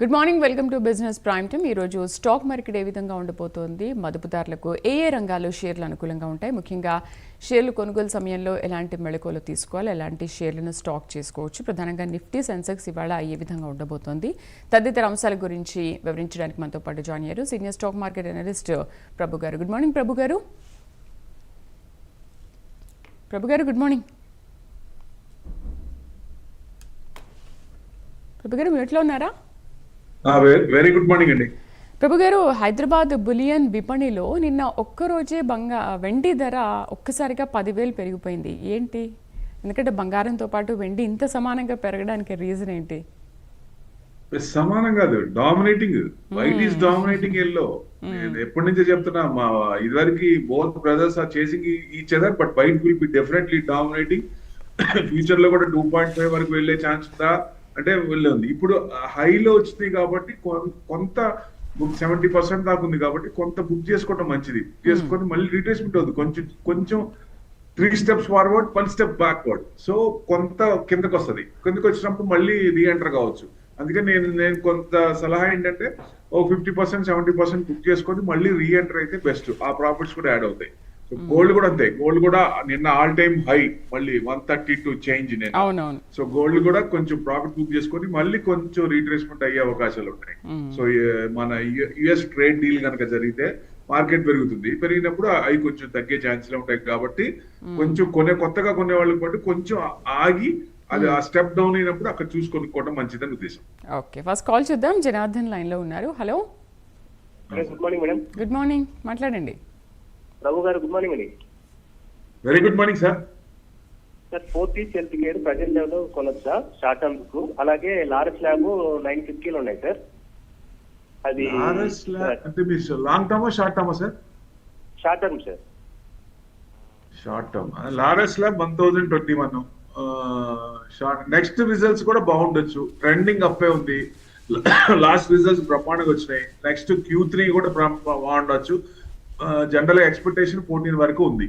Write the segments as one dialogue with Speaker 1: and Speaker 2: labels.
Speaker 1: Good morning welcome to business prime time ఈరోజు stock market ఏ విధంగా ఉండబోతోంది? మదుపుదారులకు ఏ ఏ రంగాల్లో షేర్లు అనుకూలంగా ఉంటాయి? ముఖ్యంగా షేర్లు కొనుగోలు సమయంలో ఎలాంటి మెళకువలు తీసుకోవాలి? ఎలాంటి షేర్లను స్టాక్ చేసుకోవచ్చు? ప్రధానంగా నిఫ్టీ సెన్సెక్స్ ఇవాళ ఏ విధంగా ఉండబోతోంది? తదితర అంశాల గురించి వివరించడానికి మనతో పాటు జాయిన్ అయ్యారు senior stock market analyst Prabhu గారు. గుడ్ మార్నింగ్ ప్రభు గారు. ప్రభు గారు గుడ్ మార్నింగ్ ప్రభు గారు మ్యూట్లో ఉన్నారా?
Speaker 2: వెరీ గుడ్ మార్నింగ్ అండి.
Speaker 1: ప్రభు గారు హైదరాబాద్ బులియన్ విపణిలో నిన్న ఒక్కరోజే బంగా వెండి ధర ఒక్కసారిగా పదివేలు పెరిగిపోయింది. ఏంటి? ఎందుకంటే బంగారంతో పాటు వెండి ఇంత సమానంగా పెరగడానికి రీజన్ ఏంటి?
Speaker 2: సమానం కాదు. Dominating white is dominating yellow నేను ఎప్పటి నుంచో చెప్తున్నా మా ఇదివరకు both brothers are chasing each other but white will be definitely dominating ఫ్యూచర్లో కూడా టూ పాయింట్ ఫైవ్ వరకు వెళ్ళే ఛాన్స్ ఉందా? అంటే వెళ్ళే ఉంది. ఇప్పుడు హైలో వచ్చింది కాబట్టి కొంత బుక్ సెవెంటీ పర్సెంట్ దాకా ఉంది కాబట్టి కొంత బుక్ చేసుకోవడం మంచిది. చేసుకొని మళ్ళీ రీట్రేస్మెంట్ అవుతుంది. కొంచెం కొంచెం three steps forward one step backward so కొంత కిందకు వస్తుంది కిందకు వచ్చినప్పుడు మళ్ళీ రీఎంటర్ కావచ్చు. అందుకని నేను నేను కొంత సలహా ఏంటంటే ఓ fifty percent seventy percent book చేసుకొని మళ్ళీ రీఎంటర్ అయితే బెస్ట్. ఆ ప్రాఫిట్స్ కూడా యాడ్ అవుతాయి. సో గోల్డ్ కూడా అంతే. గోల్డ్ కూడా నిన్న ఆల్ టైమ్ హై మళ్ళీ వన్ థర్టీ టూ చేంజ్ నేను సో గోల్డ్ కూడా కొంచెం ప్రాఫిట్ బుక్ చేసుకొని మళ్ళీ కొంచెం రీట్రేస్మెంట్ అయ్యే అవకాశాలు ఉన్నాయి సో ఏ- మన యుఎస్ ట్రేడ్ డీల్ కనుక జరిగితే మార్కెట్ పెరుగుతుంది. పెరిగినప్పుడు అవి కొంచెం తగ్గే ఛాన్సెస్ ఉంటాయి కాబట్టి కొంచెం కొనే కొత్తగా కొనే వాళ్ళకి బట్టి కొంచెం ఆగి అది ఆ స్టెప్ డౌన్ అయినప్పుడు అక్కడ చూసి కొనుక్కోవడం మంచిదని ఉద్దేశం.
Speaker 1: ఓకే ఫస్ట్ కాల్ చూద్దాం. జనార్దన్ లైన్లో ఉన్నారు hello
Speaker 3: good morning madam
Speaker 1: good morning మాట్లాడండి.
Speaker 3: ప్రభు గారు గుడ్ మార్నింగ్ అండి.
Speaker 2: Very good morning sir
Speaker 3: sir Fortis health care present level కొనొచ్చా? Short టర్మ్కు. అలాగే లారెస్ ల్యాబ్ నైన్ ఫిఫ్టీలో ఉన్నాయి సార్. అది
Speaker 2: అంటే మీరు లాంగ్ టర్మా short టర్మా sir?
Speaker 3: Short term sir.
Speaker 2: Short term. Laurus lab one thousand twenty one short next results కూడా బాగుండొచ్చు. ట్రెండింగ్ అప్పే ఉంది. లాస్ట్ రిజల్ట్స్ బ్రహ్మాండంగా వచ్చినాయి. నెక్స్ట్ క్యూ త్రీ కూడా బాగుండొచ్చు. జనరల్ ఎక్స్పెక్టేషన్ ఫోర్టీన్ వరకు ఉంది.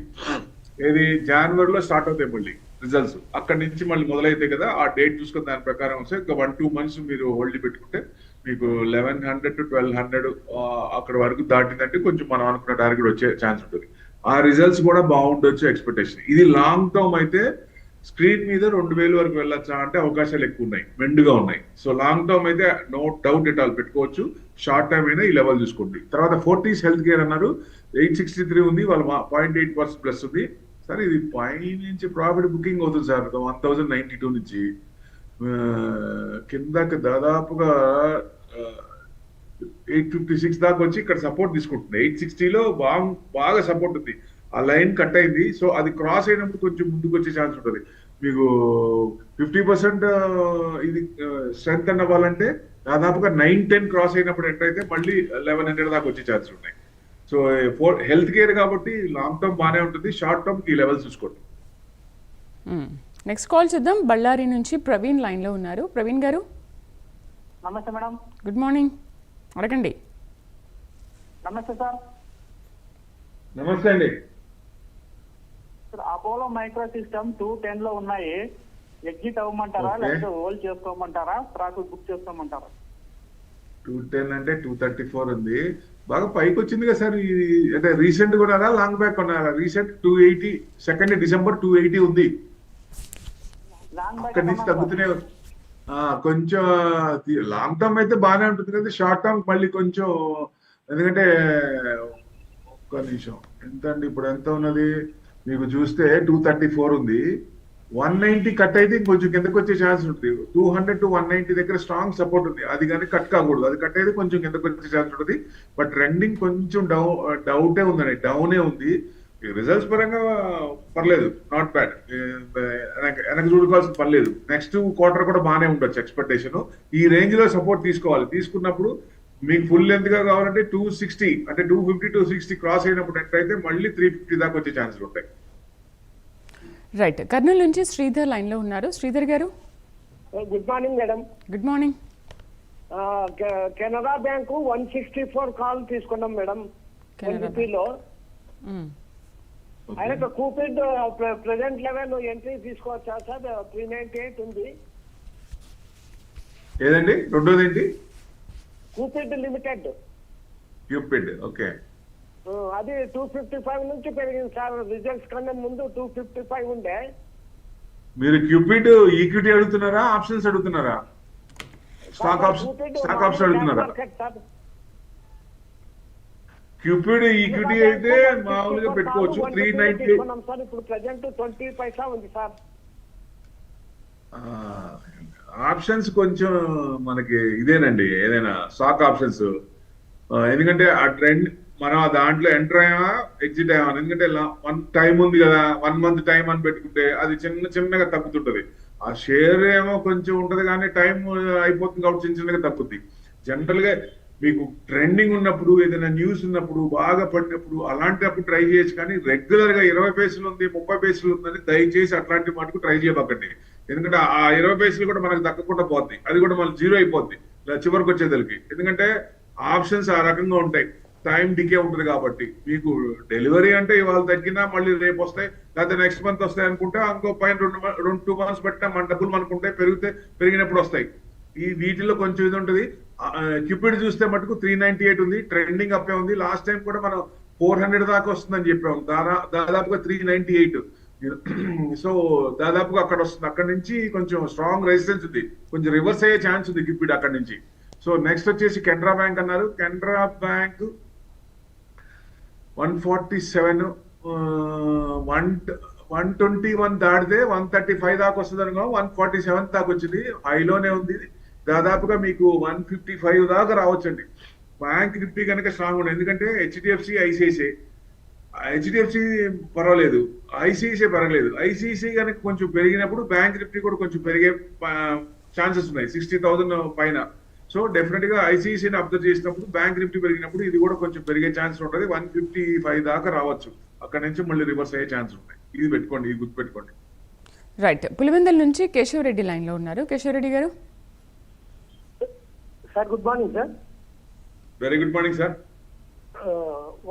Speaker 2: ఇది జనవరిలో స్టార్ట్ అవుతాయి మళ్ళీ రిజల్ట్స్ అక్కడి నుంచి మళ్ళీ మొదలైతే కదా ఆ డేట్ చూసుకుని దాని ప్రకారం వస్తే ఇంకా వన్ టూ మంత్స్ మీరు హోల్డ్ పెట్టుకుంటే మీకు eleven hundred to twelve hundred అక్కడ వరకు దాటిందంటే కొంచెం మనం అనుకున్న టార్గెట్ వచ్చే ఛాన్స్ ఉంటుంది. ఆ రిజల్ట్స్ కూడా బాగుండొచ్చు ఎక్స్పెక్టేషన్ ఇది లాంగ్ టర్మ్ అయితే స్క్రీన్ మీద రెండు వేలు వరకు వెళ్ళొచ్చా అంటే అవకాశాలు ఎక్కువ ఉన్నాయి మెండుగా ఉన్నాయి. సో లాంగ్ టర్మ్ అయితే నో డౌట్ ఎట్ ఆల్ పెట్టుకోవచ్చు. షార్ట్ టైం అయినా ఈ లెవెల్ చూసుకోండి. తర్వాత ఫోర్టీస్ హెల్త్ కేర్ అన్నారు. ఎయిట్ సిక్స్టీ త్రీ ఉంది. వాళ్ళు పాయింట్ ఎయిట్ పర్సెంట్ ప్లస్ ఉంది. సార్ ఇది పైనుంచి ప్రాఫిట్ బుకింగ్ అవుతుంది sir. One thousand ninety two నుంచి. కిందకి దాదాపుగా ఎయిట్ ఫిఫ్టీ సిక్స్ దాకా వచ్చి ఇక్కడ సపోర్ట్ తీసుకుంటుంది. ఎయిట్ సిక్స్టీలో బాగా బాగా సపోర్ట్ ఉంది. ఆ లైన్ కట్ అయింది. సో అది క్రాస్ అయినప్పుడు కొంచెం ముందుకు వచ్చే ఛాన్స్ ఉంటుంది. మీకు ఫిఫ్టీ పర్సెంట్ ఇది స్ట్రెంత్ అవ్వాలంటే దాదాపుగా నైన్ టెన్ క్రాస్ అయినప్పుడు ఎట్లయితే మళ్ళీ లెవెన్ హండ్రెడ్ దాకా వచ్చే ఛాన్స్ ఉన్నాయి. సో ఫోర్ హెల్త్ కేర్ కాబట్టి లాంగ్ టర్మ్ బాగానే ఉంటుంది షార్ట్ టర్మ్ ఈ లెవెల్ చూసుకోండి.
Speaker 1: నెక్స్ట్ కాల్ చూద్దాం. బళ్ళారి నుంచి ప్రవీణ్ లైన్లో ఉన్నారు. ప్రవీణ్ గారు?
Speaker 4: నమస్తే మేడం.
Speaker 1: Good morning. అడగండి.
Speaker 4: నమస్తే సార్.
Speaker 2: నమస్తే అండి.
Speaker 4: Sir Apollo micro system two టెన్లో ఉన్నాయి. ఎగ్జిట్ అవ్వమంటారా. లేకపోతే హోల్డ్ చేసుకోమంటారా? ప్రాఫిట్ బుక్ చేసుకోమంటారా?
Speaker 2: టూ టెన్ అంటే టూ థర్టీ ఫోర్ ఉంది. బాగా పైకి వచ్చింది కదా సార్ అంటే రీసెంట్ కొన్నారా లాంగ్ బ్యాక్ కొన్నారా? Recent two eighty second December two eighty ఉంది.
Speaker 4: లాంగ్ బ్యాక్
Speaker 2: అక్కడి నుంచి తగ్గుతూనే కొంచెం లాంగ్ టర్మ్ అయితే బాగానే ఉంటుంది కదా షార్ట్ టర్మ్ మళ్ళీ కొంచెం ఎందుకంటే ఒక్క నిమిషం. ఎంత అండి ఇప్పుడు ఎంత ఉన్నది? మీకు చూస్తే టూ థర్టీ ఫోర్ ఉంది. వన్ నైన్టీ కట్ అయితే ఇంకొంచెం కిందకి వచ్చే ఛాన్స్ ఉంటుంది. Two hundred to one ninety దగ్గర స్ట్రాంగ్ సపోర్ట్ ఉంది. అది కానీ కట్ కాకూడదు. అది కట్ అయితే కొంచెం కిందకు వచ్చే ఛాన్స్ ఉంటుంది. బట్ ట్రెండింగ్ కొంచెం డౌ డౌటే uh, ఉందండి. డౌనే ఉంది. రిజల్ట్స్ పరంగా పర్లేదు. నాట్ బ్యాడ్ వెనక చూడుకోవాల్సిన పర్లేదు నెక్స్ట్ క్వార్టర్ కూడా బాగానే ఉండొచ్చు ఎక్స్పెక్టేషన్ ఈ రేంజ్లో సపోర్ట్ తీసుకోవాలి. తీసుకున్నప్పుడు మీకు ఫుల్ లెంత్గా కావాలంటే టూ సిక్స్టీ అంటే two fifty two sixty cross అయినప్పుడు అయితే మళ్ళీ త్రీ ఫిఫ్టీ దాకా వచ్చే ఛాన్సెస్ ఉంటాయి.
Speaker 1: రైట్ కర్నూలు నుంచి శ్రీధర్ లైన్లో ఉన్నారు. శ్రీధర్ గారు?
Speaker 5: Good morning madam
Speaker 1: good morning
Speaker 5: Canara bank one sixty four call తీసుకున్నాం మేడం
Speaker 1: కెనరా
Speaker 5: లో.
Speaker 1: మ్మ్.
Speaker 5: ఆయన కూపిడ్ ప్రెసెంట్ లెవెల్ ఎంట్రీ తీసుకోవచ్చా సార్ త్రీ నైన్టీ ఎయిట్ ఉంది.
Speaker 2: ఏదండి? రెండోది ఏంటి?
Speaker 5: కూపిడ్ లిమిటెడ్
Speaker 2: క్యూపిడ్ ఓకే
Speaker 5: అది టూ ఫిఫ్టీ ఫైవ్ నుంచి పెరిగింది సార్. రిజల్ట్స్ కన్నా ముందు టూ ఫిఫ్టీ ఫైవ్ ఉండే.
Speaker 2: మీరు క్యూపిడ్ ఈక్విటీ అడుగుతున్నారా? ఆప్షన్స్ అడుగుతున్నారా? స్టాక్ ఆప్షన్ స్టాక్ ఆప్షన్ అడుగుతున్నారా? క్యూపిడ్ ఈక్విటీ అయితే మామూలుగా పెట్టుకోవచ్చు. Three ninety
Speaker 5: sir. ఇప్పుడు ప్రజెంట్ ట్వంటీ పైసా ఉంది సార్.
Speaker 2: ఆప్షన్స్ కొంచెం మనకి ఇదేనండి. ఏదైనా స్టాక్ ఆప్షన్స్ ఎందుకంటే ఆ ట్రెండ్ మనం ఆ దాంట్లో ఎంటర్ అయ్యామా ఎగ్జిట్ అయ్యామా ఎందుకంటే వన్ టైం ఉంది కదా వన్ మంత్ టైం అని పెట్టుకుంటే అది చిన్న చిన్నగా తప్పుతుంటది ఆ షేర్ ఏమో కొంచెం ఉంటది కానీ టైం అయిపోతుంది కాబట్టి చిన్న చిన్నగా తప్పుద్ది జనరల్గా మీకు ట్రెండింగ్ ఉన్నప్పుడు ఏదైనా న్యూస్ ఉన్నప్పుడు బాగా పడినప్పుడు అలాంటప్పుడు ట్రై చేయొచ్చు కానీ రెగ్యులర్గా ఇరవై పైసలు ఉంది ముప్పై పైసలు ఉందని దయచేసి అట్లాంటి మటుకు ట్రై చేయబాకండి. ఎందుకంటే ఆ ఇరవై పైసలు కూడా మనకు దక్కకుండా పోద్ది. అది కూడా మళ్ళీ జీరో అయిపోద్ది. చివరికి వచ్చేదలికి. ఎందుకంటే ఆప్షన్స్ ఆ రకంగా ఉంటాయి. టైం డికే ఉంటుంది కాబట్టి. మీకు డెలివరీ అంటే ఇవాళ తగ్గినా మళ్ళీ రేపు వస్తాయి లేకపోతే నెక్స్ట్ మంత్ వస్తాయి అనుకుంటే ఇంకో పైన రెండు రెండు టూ మంత్స్ పెట్టినా మన డబ్బులు మనకుంటే పెరిగితే పెరిగినప్పుడు వస్తాయి. ఈ వీటిలో కొంచెం ఇది ఉంటుంది. క్యూపిడ్ చూస్తే మటుకు త్రీ నైన్టీ ఎయిట్ ఉంది ట్రెండింగ్ అప్పే ఉంది. లాస్ట్ టైం కూడా మనం ఫోర్ హండ్రెడ్ దాకా వస్తుందని చెప్పాము. దాదా దాదాపుగా త్రీ నైన్టీ ఎయిట్ సో దాదాపుగా అక్కడ వస్తుంది. అక్కడ నుంచి కొంచెం స్ట్రాంగ్ రెసిస్టెన్స్ ఉంది. కొంచెం రివర్స్ అయ్యే ఛాన్స్ ఉంది క్యూపిడ్ అక్కడ నుంచి. సో నెక్స్ట్ వచ్చేసి కెనరా బ్యాంక్ అన్నారు. Canara bank one forty seven one one twenty one దాటితే వన్ థర్టీ ఫైవ్ దాకా వస్తుంది అనుకో వన్ ఫార్టీ సెవెన్ దాకా వచ్చింది. హైలోనే ఉంది. దాదాపుగా మీకు వన్ ఫిఫ్టీ ఫైవ్ దాకా రావచ్చండి. బ్యాంక్ నిఫ్టీ కనుక స్ట్రాంగ్ ఉండదు ఎందుకంటే హెచ్డిఎఫ్సి ఐసిఐసిఐ. హెచ్డిఎఫ్సి పర్వాలేదు. ఐసిఐసిఐ పర్వాలేదు. ఐసిఐసిఐ కనుక కొంచెం పెరిగినప్పుడు బ్యాంక్ నిఫ్టీ కూడా కొంచెం పెరిగే ఛాన్సెస్ ఉన్నాయి. సిక్స్టీ థౌసండ్ పైన. సో డెఫినెట్గా ఐసిఐసిని అబ్జర్వ్ చేసినప్పుడు బ్యాంక్ నిఫ్టీ పెరిగినప్పుడు ఇది కూడా కొంచెం పెరిగే ఛాన్స్ ఉంటుంది. వన్ ఫిఫ్టీ ఫైవ్ దాకా రావచ్చు. అక్కడ నుంచి మళ్ళీ రివర్స్ అయ్యే ఛాన్స్ ఉన్నాయి ఇది పెట్టుకోండి ఇది గుర్తుపెట్టుకోండి.
Speaker 1: రైట్ పులివెందుల నుంచి కేశవరెడ్డి లైన్లో ఉన్నారు. కేశవరెడ్డి గారు?
Speaker 5: Sir good morning sir
Speaker 2: very good morning sir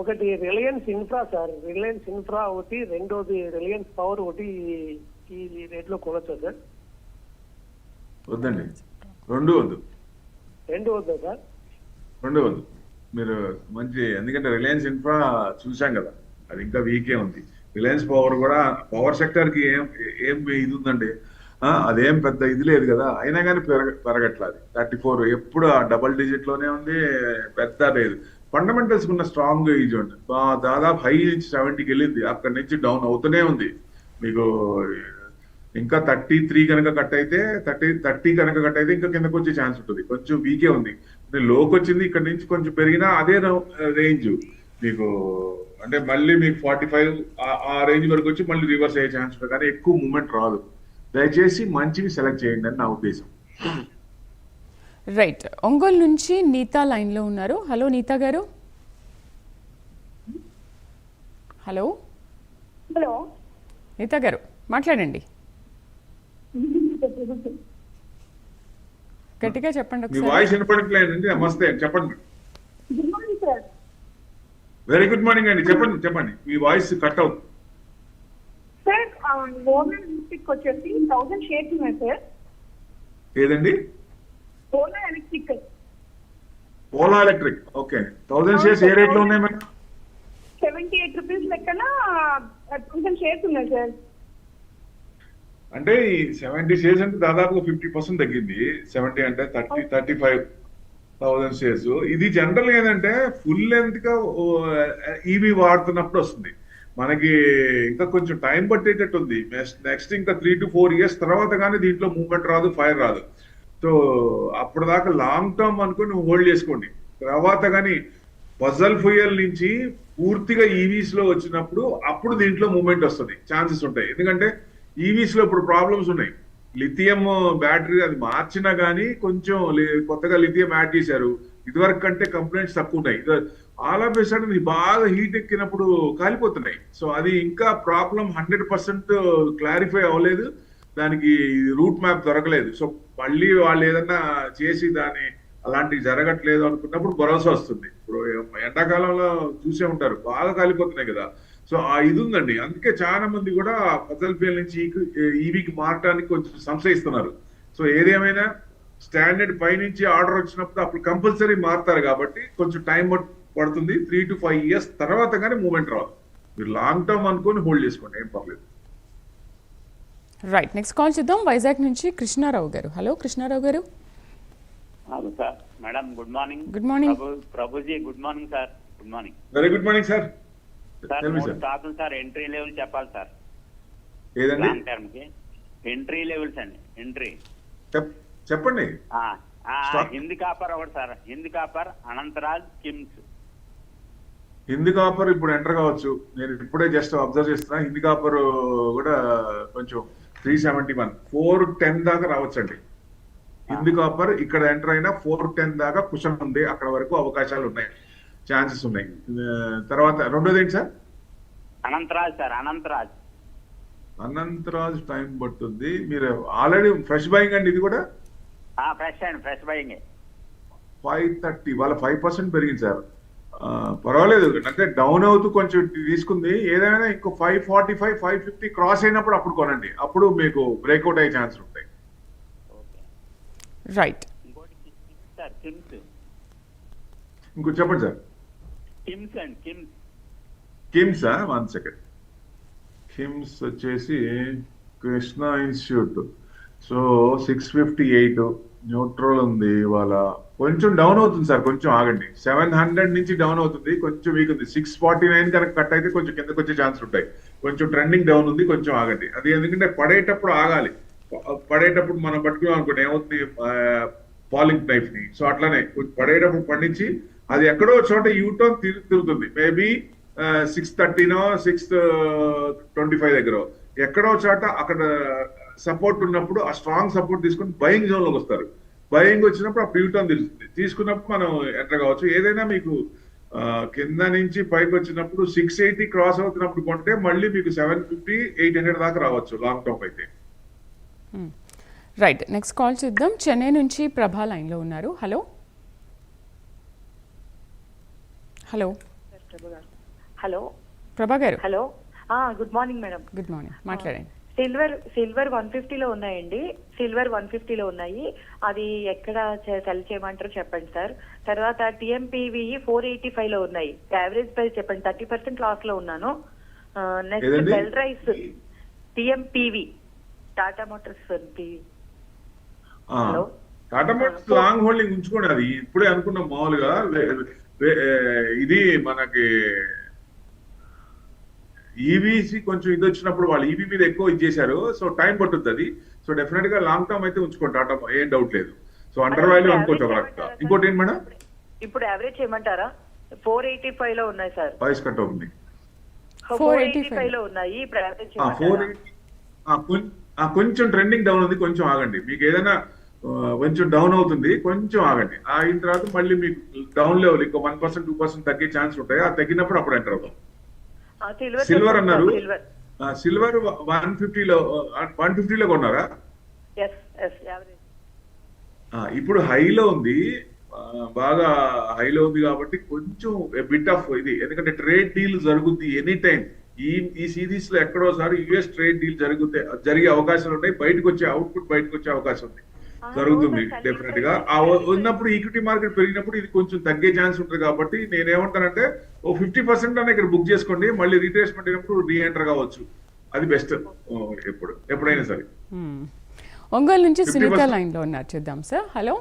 Speaker 5: ఒకటి Reliance infra sir Reliance infra ఒకటి రెండోది రిలయన్స్ పవర్ ఒకటి ఈ రేట్లో కొనొచ్చా సార్
Speaker 2: వద్దండి. రెండు వద్దు.
Speaker 5: రెండు వద్దా సార్?
Speaker 2: రెండు వద్దు మీరు మంచి ఎందుకంటే రిలయన్స్ ఇన్ఫ్రా చూసాం కదా అది ఇంకా వీకే ఉంది. రిలయన్స్ పవర్ కూడా పవర్ సెక్టర్కి ఏం ఏం ఇది ఉందండి? అదేం పెద్ద ఇది లేదు కదా అయినా కానీ పెరగ పెరగట్లేదు థర్టీ ఫోర్ ఎప్పుడు ఆ డబల్ డిజిట్లోనే ఉంది పెద్ద లేదు. ఫండమెంటల్స్ ఉన్న స్ట్రాంగ్ ఇది దాదాపు హై నుంచి సెవెంటీకి వెళ్ళింది. అక్కడి నుంచి డౌన్ అవుతూనే ఉంది. మీకు ఇంకా థర్టీ త్రీ కనుక కట్ అయితే థర్టీ థర్టీ కనుక కట్ అయితే ఇంకా కిందకు వచ్చే ఛాన్స్ ఉంటుంది. కొంచెం వీకే ఉంది. అంటే లోకి వచ్చింది ఇక్కడ నుంచి కొంచెం పెరిగినా అదే రేంజ్. మీకు అంటే మళ్ళీ మీకు ఫార్టీ ఫైవ్ ఆ రేంజ్ వరకు వచ్చి మళ్ళీ రివర్స్ అయ్యే ఛాన్స్ ఉంటుంది. కానీ ఎక్కువ మూమెంట్ రాదు. దయచేసి మంచివి సెలెక్ట్ చేయండి అని నా ఉద్దేశం.
Speaker 1: రైట్. ఒంగోలు నుంచి నీతా లైన్లో ఉన్నారు. హలో నీతా గారు? హలో?
Speaker 6: హలో?
Speaker 1: నీతా గారు మాట్లాడండి. గట్టిగా చెప్పండి
Speaker 2: మీ వాయిస్ వినపడట్లేదండి. నమస్తే. చెప్పండి.
Speaker 6: Good morning sir
Speaker 2: very good morning అండి. చెప్పండి చెప్పండి. మీ వాయిస్ కట్ అవుతుంది.
Speaker 6: సార్ ఓలా ఎలక్ట్రిక్ వచ్చేసి థౌసండ్ షేర్స్ ఉన్నాయి సార్
Speaker 2: ఏదండి?
Speaker 6: Ola electric.
Speaker 2: Ola electric. Okay. Thousand shares ఏ రేట్లో ఉన్నాయి మేడం
Speaker 6: సెవెంటీ ఎయిట్ రూపీస్ లెక్కన థౌసండ్ షేర్స్ ఉన్నాయి సార్
Speaker 2: అంటే ఈ సెవెంటీ షేర్స్ అంటే దాదాపు ఫిఫ్టీ పర్సెంట్ తగ్గింది. సెవెంటీ అంటే thirty thirty five thousand shares ఇది జనరల్ ఏంటంటే ఫుల్ లెంత్గా ఈవీ వాడుతున్నప్పుడు వస్తుంది. మనకి ఇంకా కొంచెం టైం పట్టేటట్టు ఉంది. నెక్స్ట్ ఇంకా త్రీ టు ఫోర్ ఇయర్స్ తర్వాత కానీ దీంట్లో మూవ్మెంట్ రాదు ఫైర్ రాదు. సో అప్పుడు దాకా లాంగ్ టర్మ్ అనుకుని నువ్వు హోల్డ్ చేసుకోండి. తర్వాత కానీ పజల్ ఫ్యూయల్ నుంచి పూర్తిగా ఈవీస్లో వచ్చినప్పుడు అప్పుడు దీంట్లో మూవ్మెంట్ వస్తుంది. ఛాన్సెస్ ఉంటాయి. ఎందుకంటే E ఈవీస్లో ఇప్పుడు ప్రాబ్లమ్స్ ఉన్నాయి. లిథియం బ్యాటరీ అది మార్చినా గానీ కొంచెం కొత్తగా లిథియం యాడ్ చేశారు. ఇదివరకు కంటే కంప్లైంట్స్ తక్కువ ఉన్నాయి. ఆల్ ఆఫ్ సడన్ బాగా హీట్ ఎక్కినప్పుడు కాలిపోతున్నాయి. సో అది ఇంకా ప్రాబ్లం హండ్రెడ్ పర్సెంట్ క్లారిఫై అవ్వలేదు. దానికి రూట్ మ్యాప్ దొరకలేదు. సో మళ్ళీ వాళ్ళు ఏదన్నా చేసి దాన్ని అలాంటివి జరగట్లేదు అనుకున్నప్పుడు భరోసా వస్తుంది. ఇప్పుడు ఎండాకాలంలో చూసే ఉంటారు. బాగా కాలిపోతున్నాయి కదా. సో ఆ ఇది ఉందండి. అందుకే చాలా మంది కూడా ఫజల్ ఫీల్ నుంచి ఈవీకి మారటానికి కొంచెం సంశయిస్తున్నారు. సో ఏదేమైనా స్టాండర్డ్ పైనుంచి ఆర్డర్ వచ్చినప్పుడు అప్పుడు కంపల్సరీ మారుతారు కాబట్టి కొంచెం టైం పడుతుంది. త్రీ టు ఫైవ్ ఇయర్స్ తర్వాత కానీ మూమెంట్ రావాలి. మీరు లాంగ్ టర్మ్ అనుకొని హోల్డ్ చేసుకోండి. ఏం పర్లేదు.
Speaker 1: రైట్. నెక్స్ట్ కాల్ చేద్దాం. వైజాగ్ నుంచి కృష్ణారావు గారు. హలో కృష్ణారావు గారు.
Speaker 7: Hello sir. Madam good morning.
Speaker 1: morning.
Speaker 7: Prabhu Prabhuji good morning sir. Good morning.
Speaker 2: Very good morning sir.
Speaker 7: Sir మూడు. స్టాకులు సార్ ఎంట్రీ లెవెల్ చెప్పాలి సార్.
Speaker 2: ఏదండి?
Speaker 7: లాంగ్ టర్మ్కి. ఎంట్రీ లెవెల్స్ అండి ఎంట్రీ
Speaker 2: చెప్- చెప్పండి.
Speaker 7: హిందీ కాపర్ ఒకటి sir Hindi copper Anantraj KIMS.
Speaker 2: Hindi copper ఇప్పుడు ఎంటర్ కావచ్చు. నేను ఇప్పుడే జస్ట్ అబ్జర్వ్ చేస్తున్నా. హిందీ కాపర్ కూడా కొంచెం three seventy one four ten దాకా రావచ్చండి. హిందీ కాపర్ ఇక్కడ ఎంటర్ అయినా ఫోర్ టెన్ దాకా కుషన్ ఉంది. అక్కడ వరకు అవకాశాలు ఉన్నాయి. ఛాన్సెస్ ఉన్నాయి. తర్వాత రెండోది ఏంటి sir?
Speaker 7: Anantraj sir Anantraj.
Speaker 2: Anantraj time పడుతుంది. మీరు ఆల్రెడీ ఫ్రెష్ బయింగ్ అండి ఇది కూడా?
Speaker 7: ఫ్రెష్ అండి ఫ్రెష్ బయింగ్.
Speaker 2: ఫైవ్ థర్టీ వాళ్ళ ఫైవ్ పర్సెంట్ పెరిగింది సార్. పర్వాలేదు అంటే డౌన్ అవుతూ కొంచెం తీసుకుంది. ఏదైనా ఇంకో five forty five five fifty cross అయినప్పుడు అప్పుడు కొనండి. అప్పుడు మీకు బ్రేక్అవుట్ అయ్యే ఛాన్స్ ఉంటాయి.
Speaker 7: ఓకే
Speaker 1: రైట్
Speaker 7: ఇంకోటి
Speaker 2: చెప్పండి sir.
Speaker 7: KIMS and KIMS?
Speaker 2: KIMS one second. KIMS వచ్చేసి Krishna institute. So six fifty eight neutral ఉంది ఇవాళ. కొంచెం డౌన్ అవుతుంది సార్ కొంచెం ఆగండి. సెవెన్ హండ్రెడ్ నుంచి డౌన్ అవుతుంది కొంచెం వీక్ ఉంది. సిక్స్ ఫార్టీ నైన్ కనుక కట్ అయితే కొంచెం కిందకు వచ్చే ఛాన్స్ ఉంటాయి. కొంచెం ట్రెండింగ్ డౌన్ ఉంది కొంచెం ఆగండి. అది ఎందుకంటే పడేటప్పుడు ఆగాలి. పడేటప్పుడు మనం పట్టుకున్నాం అనుకోండి ఏమవుతుంది? పాలింగ్ నైఫ్ని సో అట్లానే పడేటప్పుడు పండించి అది ఎక్కడో చోట యూటర్న్ తిరుగుతుంది. మేబీ సిక్స్ థర్టీనో సిక్స్ ట్వంటీ ఫైవ్ దగ్గర. ఎక్కడో చోట అక్కడ uh, సపోర్ట్ ఉన్నప్పుడు ఆ స్ట్రాంగ్ సపోర్ట్ తీసుకుని బయింగ్ జోన్లోకి వస్తారు. బయింగ్ వచ్చినప్పుడు అప్పుడు యూటర్న్ తెలుస్తుంది తీసుకున్నప్పుడు మనం ఎంటర్ కావచ్చు. ఏదైనా మీకు uh, కింద నుంచి పైకి వచ్చినప్పుడు సిక్స్ ఎయిటీ క్రాస్ అవుతున్నప్పుడు కొంటే మళ్ళీ మీకు సెవెన్ ఫిఫ్టీ ఎయిట్ హండ్రెడ్ దాకా రావచ్చు. లాంగ్ టర్మ్ అయితే.
Speaker 1: రైట్ నెక్స్ట్ కాల్ చేద్దాం. చెన్నై నుంచి ప్రభా లైన్లో ఉన్నారు. Hello hello.
Speaker 8: హలో.
Speaker 1: ప్రభా గారు
Speaker 8: hello good morning madam.
Speaker 1: Good morning. మాట్లాడండి.
Speaker 8: సిల్వర్ సిల్వర్ వన్ ఫిఫ్టీలో ఉన్నాయండి. సిల్వర్ వన్ ఫిఫ్టీలో ఉన్నాయి. అది ఎక్కడ సెల్ చేయమంటారో చెప్పండి సార్. తర్వాత టిఎంపీవి ఫోర్ ఎయిటీ ఫైవ్లో ఉన్నాయి. యావరేజ్ ప్రైస్ చెప్పండి. థర్టీ పర్సెంట్ లాస్లో ఉన్నాను next? BEL rise. TMPV. Tata Motors PV hello.
Speaker 2: Tata Motors long holding ఉంచుకోండి అది. ఇప్పుడే అనుకున్నాం మామూలుగా. ఇది మనకి ఈవీసీ కొంచెం ఇది వచ్చినప్పుడు వాళ్ళు ఈవీ మీద ఎక్కువ ఇది చేశారు. సో టైం పట్టుద్ది అది. సో డెఫినెట్గా లాంగ్ టర్మ్ అయితే ఉంచుకోండి. టాటా ఏం డౌట్ లేదు. సో అండర్ వాల్యూ అనుకోవచ్చు ఒక రకంగా ఇంకోటి ఏంటి మేడం?
Speaker 8: ఇప్పుడు యావరేజ్ చేయమంటారా? ఫోర్ ఎయిటీ ఫైవ్లో ఉన్నాయి సార్.
Speaker 2: వాయిస్ కట్ అవుతుంది.
Speaker 8: ఫోర్ ఎయిటీ ఫైవ్లో ఉన్నాయి. ఇప్పుడు యావరేజ్
Speaker 2: కొంచెం ట్రెండింగ్ డౌన్ ఉంది. కొంచెం ఆగండి. మీకు ఏదైనా కొంచెం డౌన్ అవుతుంది కొంచెం ఆగండి. ఆగిన తర్వాత మళ్ళీ మీకు డౌన్ లెవెల్ ఇంకో వన్ పర్సెంట్ టూ పర్సెంట్ తగ్గే ఛాన్స్ ఉంటాయి. ఆ తగ్గినప్పుడు అప్పుడు ఎంటర్ అవుతాం.
Speaker 8: సిల్వర్
Speaker 2: అన్నారు.
Speaker 8: సిల్వర్
Speaker 2: వన్ ఫిఫ్టీలో వన్ ఫిఫ్టీలో కొన్నారా? ఇప్పుడు హైలో ఉంది. బాగా హైలో ఉంది కాబట్టి కొంచెం బిట్ ఆఫ్ ఇది. ఎందుకంటే ట్రేడ్ డీల్ జరుగుద్ది ఎనీ టైం ఈ ఈ సిరీస్లో ఎక్కడోసారి యుఎస్ ట్రేడ్ డీల్ జరిగితే జరిగే అవకాశాలు ఉన్నాయి. బయటకు వచ్చే అవుట్పుట్ బయటకు వచ్చే అవకాశం ఉంది. జరుగుతుంది డెఫినెట్గా. ఆ ఉన్నప్పుడు ఈక్విటీ మార్కెట్ పెరిగినప్పుడు ఇది కొంచెం తగ్గే ఛాన్స్ ఉంటుంది కాబట్టి నేనేమంటానంటే ఓ ఫిఫ్టీ పర్సెంట్ అన్న ఇక్కడ బుక్ చేసుకోండి మళ్ళీ రీట్రేస్మెంట్ అయినప్పుడు రీ ఎంటర్ కావచ్చు. అది బెస్ట్ ఎప్పుడు ఎప్పుడైనా సరే.
Speaker 1: ఒంగోలు నుంచి
Speaker 2: 50%
Speaker 1: సునీత లైన్లో ఉన్నారు. చూద్దాం sir. Hello.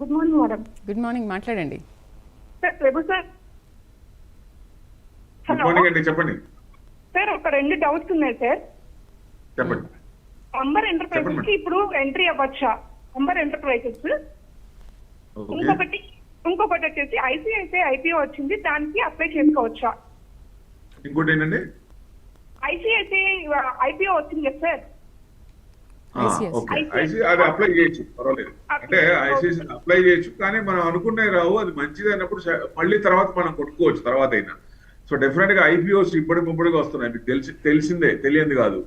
Speaker 6: Good morning madam.
Speaker 1: Good morning మాట్లాడండి.
Speaker 2: గుడ్ మార్నింగ్ అండి చెప్పండి.
Speaker 6: సార్ ఒక రెండు డౌట్స్ ఉన్నాయి సార్.
Speaker 2: చెప్పండి.
Speaker 6: అంబర్ ఎంటర్ప్రైజెస్. కి ఇప్పుడు ఎంట్రీ అవ్వచ్చా? Amber Enterprises
Speaker 2: okay.
Speaker 6: ఇంకొకటి ఇంకొకటి వచ్చేసి ఐసిఐసిఐ ఐపీఓ వచ్చింది దానికి అప్లై చేసుకోవచ్చా?
Speaker 2: ఇంకోటి ఏంటండి
Speaker 6: ఐసిఐసిఐ ఐపీఓ వచ్చింది కదా సార్?
Speaker 2: అప్లై చేయొచ్చు పర్వాలేదు. అంటే ఐసీసీ అప్లై చేయొచ్చు కానీ మనం అనుకునే రావు అది మంచిది అయినప్పుడు స- మళ్ళీ తర్వాత మనం కొట్టుకోవచ్చు తర్వాత అయినా. సో డెఫినెట్గా ఐపీఓస్ ఇప్పటి ముప్పటిగా వస్తున్నాయి మీకు తెలిసి తెలిసిందే తెలియంది కాదు.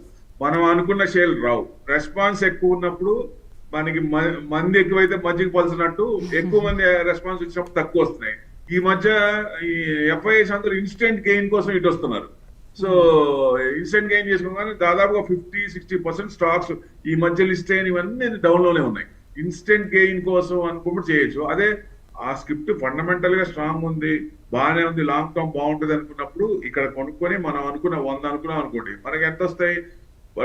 Speaker 2: మనం అనుకున్న షేల్ రావు. రెస్పాన్స్ ఎక్కువ ఉన్నప్పుడు మనకి మ- మంది ఎక్కువైతే మజ్జిగ పలుచున్నట్టు ఎక్కువ మంది రెస్పాన్స్ వచ్చినప్పుడు తక్కువ వస్తున్నాయి. ఈ మధ్య ఈ ఎఫ్ఐఎస్ అందరూ ఇన్స్టెంట్ గెయిన్ కోసం ఇటు వస్తున్నారు. సో ఇన్స్టెంట్ గెయిన్ చేసుకోగానే దాదాపుగా ఫిఫ్టీ సిక్స్టీ పర్సెంట్ స్టాక్స్ ఈ మధ్య లిస్ట్ అయిన ఇవన్నీ డౌన్ ఉన్నాయి. ఇన్స్టెంట్ గెయిన్ కోసం అనుకున్నప్పుడు చేయొచ్చు. అదే ఆ స్క్రిప్ట్ ఫండమెంటల్గా స్ట్రాంగ్ ఉంది బాగానే ఉంది లాంగ్ టర్మ్ బాగుంటుంది అనుకున్నప్పుడు ఇక్కడ కొనుక్కొని మనం అనుకున్న వంద అనుకున్నాం అనుకోండి మనకి ఎంత వస్తాయి?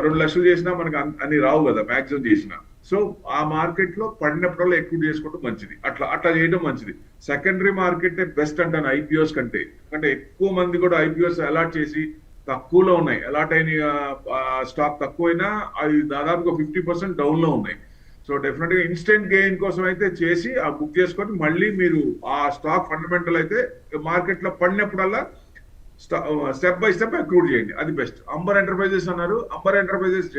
Speaker 2: రెండు లక్షలు చేసినా మనకి అన్ని రావు కదా మాక్సిమం చేసినా. సో ఆ మార్కెట్లో పడినప్పుడల్లా ఎక్కువ చేసుకోవడం మంచిది. అట్లా అట్లా చేయడం మంచిది. సెకండరీ మార్కెట్ బెస్ట్ అంటాను ఐపీఓస్ కంటే. అంటే ఎక్కువ మంది కూడా ఐపీఓస్ అలాట్ చేసి తక్కువలో ఉన్నాయి. అలాట్ అయిన స్టాక్ తక్కువైనా అవి దాదాపుగా ఫిఫ్టీ పర్సెంట్ డౌన్లో ఉన్నాయి. సో డెఫినెట్గా ఇన్స్టెంట్ గెయిన్ కోసం అయితే చేసి ఆ బుక్ చేసుకొని మళ్ళీ మీరు ఆ స్టాక్ ఫండమెంటల్ అయితే మార్కెట్లో పడినప్పుడల్లా స్టెప్ బై స్టెప్ అక్రూడ్ చేయండి. అది బెస్ట్ అంబర్ ఎంటర్ప్రైజెస్ అన్నారు. Amber Enterprises